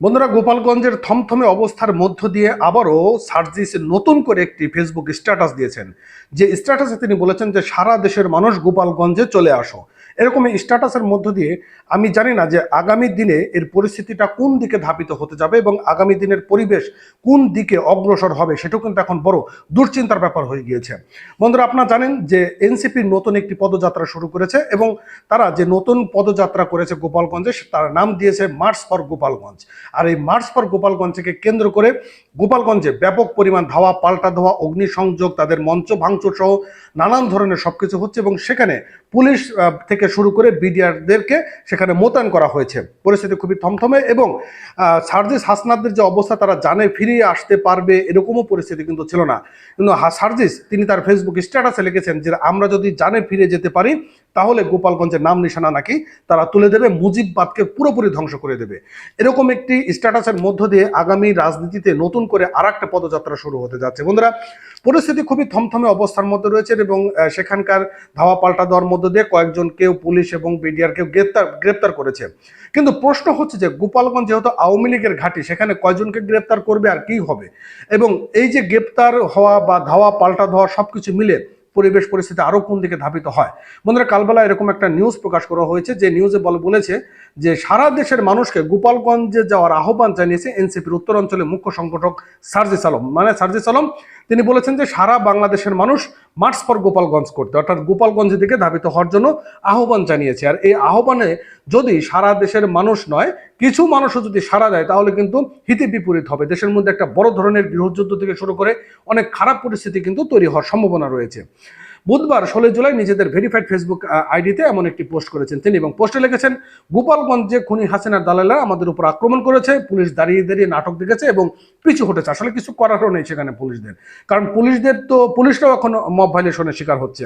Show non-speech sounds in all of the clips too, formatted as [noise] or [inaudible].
বন্ধুরা, গোপালগঞ্জের থমথমে অবস্থার মধ্য দিয়ে আবারও সার্জিস নতুন করে একটি ফেসবুক স্ট্যাটাস দিয়েছেন। যে স্ট্যাটাসে তিনি বলেছেন যে, সারা দেশের মানুষ গোপালগঞ্জে চলে আসো। এরকম স্ট্যাটাসের মধ্য দিয়ে আমি জানি না যে আগামী দিনে এর পরিস্থিতিটা কোন দিকে ধাবিত হতে যাবে এবং আগামী দিনের পরিবেশ কোন দিকে অগ্রসর হবে সেটাও কিন্তু এখন বড় দুশ্চিন্তার ব্যাপার হয়ে গিয়েছে। বন্ধুরা, আপনারা জানেন যে এনসিপির নতুন একটি পদযাত্রা শুরু করেছে এবং তারা যে নতুন পদযাত্রা করেছে গোপালগঞ্জে তার নাম দিয়েছে মার্চ ফর গোপালগঞ্জ আর এই মার্চ ফর গোপালগঞ্জকে কেন্দ্র করে গোপালগঞ্জে ব্যাপক পরিমাণ ধাওয়া, পাল্টা ধাওয়া অগ্নিসংযোগ, তাদের মঞ্চ ভাঙচুর সহ নানান ধরনের সবকিছু হচ্ছে এবং সেখানে পুলিশ থেকে শুরু করে বিডিআরদেরকে সেখানে মোতায়েন করা হয়েছে। পরিস্থিতি খুবই থমথমে এবং সার্জিস হাসনাদের যে অবস্থা তারা জানে, ফিরিয়ে আসতে পারবে এরকমও পরিস্থিতি কিন্তু ছিল না। কিন্তু সার্জিস, তিনি তার ফেসবুক স্ট্যাটাসে লিখেছেন যে আমরা যদি জানে ফিরে যেতে পারি তাহলে গোপালগঞ্জের নাম নিশানা নাকি তারা তুলে দেবে, মুজিববাদকে পুরোপুরি ধ্বংস করে দেবে। এরকম একটি স্ট্যাটাসের মধ্য দিয়ে আগামী রাজনীতিতে নতুন করে আর একটা পদযাত্রা শুরু হতে যাচ্ছে। বন্ধুরা, পরিস্থিতি খুবই থমথমে অবস্থার মধ্যে রয়েছে এবং সেখানকার ধাওয়া পাল্টা দেওয়ার মধ্য দিয়ে কয়েকজনকেও পুলিশ এবং বিডিআরকেও গ্রেপ্তার গ্রেপ্তার করেছে। কিন্তু প্রশ্ন হচ্ছে যে, গোপালগঞ্জ যেহেতু আওয়ামী লীগের ঘাঁটি, সেখানে কয়জনকে গ্রেপ্তার করবে আর কি হবে? এবং এই যে গ্রেপ্তার হওয়া বা ধাওয়া পাল্টা দেওয়া সবকিছু মিলে পরিবেশ পরিস্থিতি আরও কোন দিকে ধাবিত হয়? বন্ধুরা কালবেলা এরকম একটা নিউজ প্রকাশ করা হয়েছে, যে নিউজে বল বলেছে যে সারা দেশের মানুষকে গোপালগঞ্জে যাওয়ার আহ্বান জানিয়েছে এনসিপির উত্তরাঞ্চলে মুখ্য সংগঠক সার্জিস আলম। মানে সার্জিস আলম, তিনি বলেছেন যে সারা বাংলাদেশের মানুষ মার্চ ফর গোপালগঞ্জ করতে, অর্থাৎ গোপালগঞ্জের দিকে ধাবিত হওয়ার জন্য আহ্বান জানিয়েছে। আর এই আহ্বানে যদি সারা দেশের মানুষ নয়, কিছু মানুষও যদি সারা দেয়, তাহলে কিন্তু হিতে বিপরীত হবে। দেশের মধ্যে একটা বড় ধরনের গৃহযুদ্ধ থেকে শুরু করে অনেক খারাপ পরিস্থিতি কিন্তু তৈরি হওয়ার সম্ভাবনা রয়েছে। বুধবার ষোলো জুলাই নিজেদের ভেরিফাইড ফেসবুক আইডিতে এমন একটি পোস্ট করেছেন তিনি এবং পোস্টে লিখেছেন, গোপালগঞ্জে খুনি হাসিনার দালালরা আমাদের উপর আক্রমণ করেছে, পুলিশ দাঁড়িয়ে দাঁড়িয়ে নাটক দেখেছে এবং পিছু হটেছে। আসলে কিছু করারও নেই সেখানে পুলিশদের। কারণ পুলিশদের তো, পুলিশরাও এখন মব ভাইলেশনের শিকার হচ্ছে।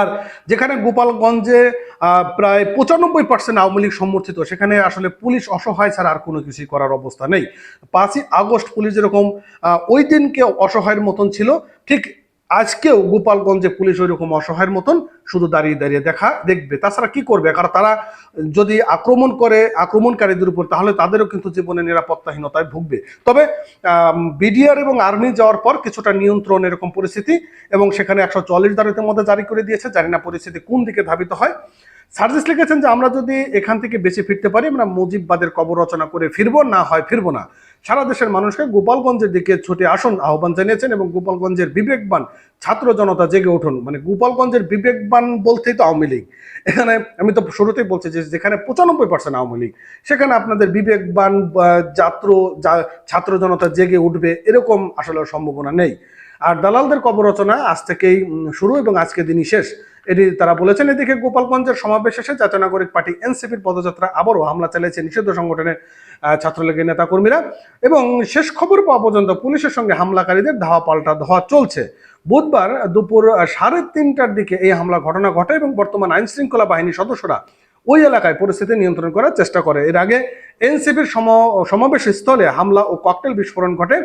আর যেখানে গোপালগঞ্জে প্রায় পঁচানব্বই পার্সেন্ট আওয়ামী লীগ সমর্থিত, সেখানে আসলে পুলিশ অসহায় ছাড়া আর কোনো কিছুই করার অবস্থা নেই। পাঁচই আগস্ট পুলিশ যেরকম ওই দিনকে অসহায়ের মতন ছিল, ঠিক আজকেও গোপালগঞ্জে পুলিশ ওই রকম অসহায়ের মতন শুধু দাঁড়িয়ে দাঁড়িয়ে দেখা, দেখবে। তাছাড়া কি করবে? কারণ তারা যদি আক্রমণ করে, আক্রমণকারীদের উপর, তাহলে তাদেরও কিন্তু জীবনে নিরাপত্তাহীনতায় ভুগবে। তবে বিডিআর এবং আর্মি যাওয়ার পর কিছুটা নিয়ন্ত্রণ এরকম পরিস্থিতি এবং সেখানে একশো চল্লিশ দাঁড়িয়ে মধ্যে জারি করে দিয়েছে। জানি না পরিস্থিতি কোন দিকে ধাবিত হয়। সার্জিস লিখেছেন যে আমরা যদি এখান থেকে বেঁচে ফিরতে পারি, আমরা মুজিববাদের কবর রচনা করে ফিরব, না হয় ফিরব না। সারা দেশের মানুষকে গোপালগঞ্জের দিকে ছুটে আসুন, আহ্বান জানিয়েছেন এবং গোপালগঞ্জের বিবেকবান ছাত্র জনতা জেগে উঠুন। মানে গোপালগঞ্জের বিবেকবান বলতেই তো আওয়ামী লীগ। এখানে আমি তো শুরুতেই বলছি যে যেখানে পঁচানব্বই পার্সেন্ট আওয়ামী লীগ, সেখানে আপনাদের বিবেকবান, বা ছাত্র যা- ছাত্র জনতা জেগে উঠবে এরকম আসলে সম্ভাবনা নেই। আর দালালদের কবর রচনা আজ থেকেই শুরু এবং আজকে দিনই শেষ। এটি তারা বলেছেন, এদিকে গোপালগঞ্জের সমাবেশ শেষে জাতীয় নাগরিক পার্টি এনসিপির পদযাত্রা আবারও হামলা চালিয়েছে নিষিদ্ধ সংগঠনের ছাত্রলীগের নেতাকর্মীরা। এবং শেষ খবর পাওয়া পর্যন্ত পুলিশের সঙ্গে হামলাকারীদের ধাওয়া পাল্টা ধাওয়া চলছে। বুধবার দুপুর সাড়ে তিনটার দিকে এই হামলা ঘটনা ঘটে এবং বর্তমান আইন শৃঙ্খলা বাহিনীর সদস্যরা ওই এলাকায় পরিস্থিতি নিয়ন্ত্রণ করার চেষ্টা করে। এর আগে এনসিপির সমাবেশ স্থলে হামলা ও ককটেল বিস্ফোরণ ঘটে।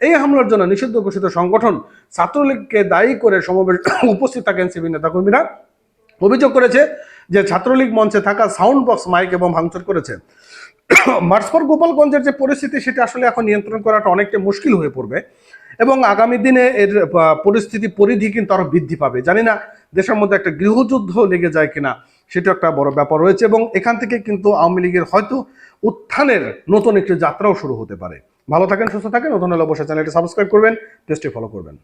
এই হামলার জন্য নিষিদ্ধ ঘোষিত সংগঠন ছাত্রলীগকে দায়ী করে সমাবেশ [coughs] উপস্থিত থাকা এনসিপি নেতাকর্মীরা। অভিযোগ করেছে যে ছাত্রলীগ মঞ্চে থাকা সাউন্ড বক্স, মাইক এবং ভাঙচুর করেছে। [coughs] মার্চফর গোপালগঞ্জের যে পরিস্থিতি, সেটা আসলে এখন নিয়ন্ত্রণ করাটা অনেকটা মুশকিল হয়ে পড়বে এবং আগামী দিনে এর পরিস্থিতি, পরিধি কিন্তু আরও বৃদ্ধি পাবে। জানি না দেশের মধ্যে একটা গৃহযুদ্ধ লেগে যায় কিনা, সেটা একটা বড় ব্যাপার রয়েছে এবং এখান থেকে কিন্তু আওয়ামী লীগের হয়তো উত্থানের নতুন একটি যাত্রাও শুরু হতে পারে। ভালো থাকেন সুস্থ থাকেন। নতুন হলে অবশ্যই চ্যানেলটি সাবস্ক্রাইব করবেন পেজটি ফলো করবেন।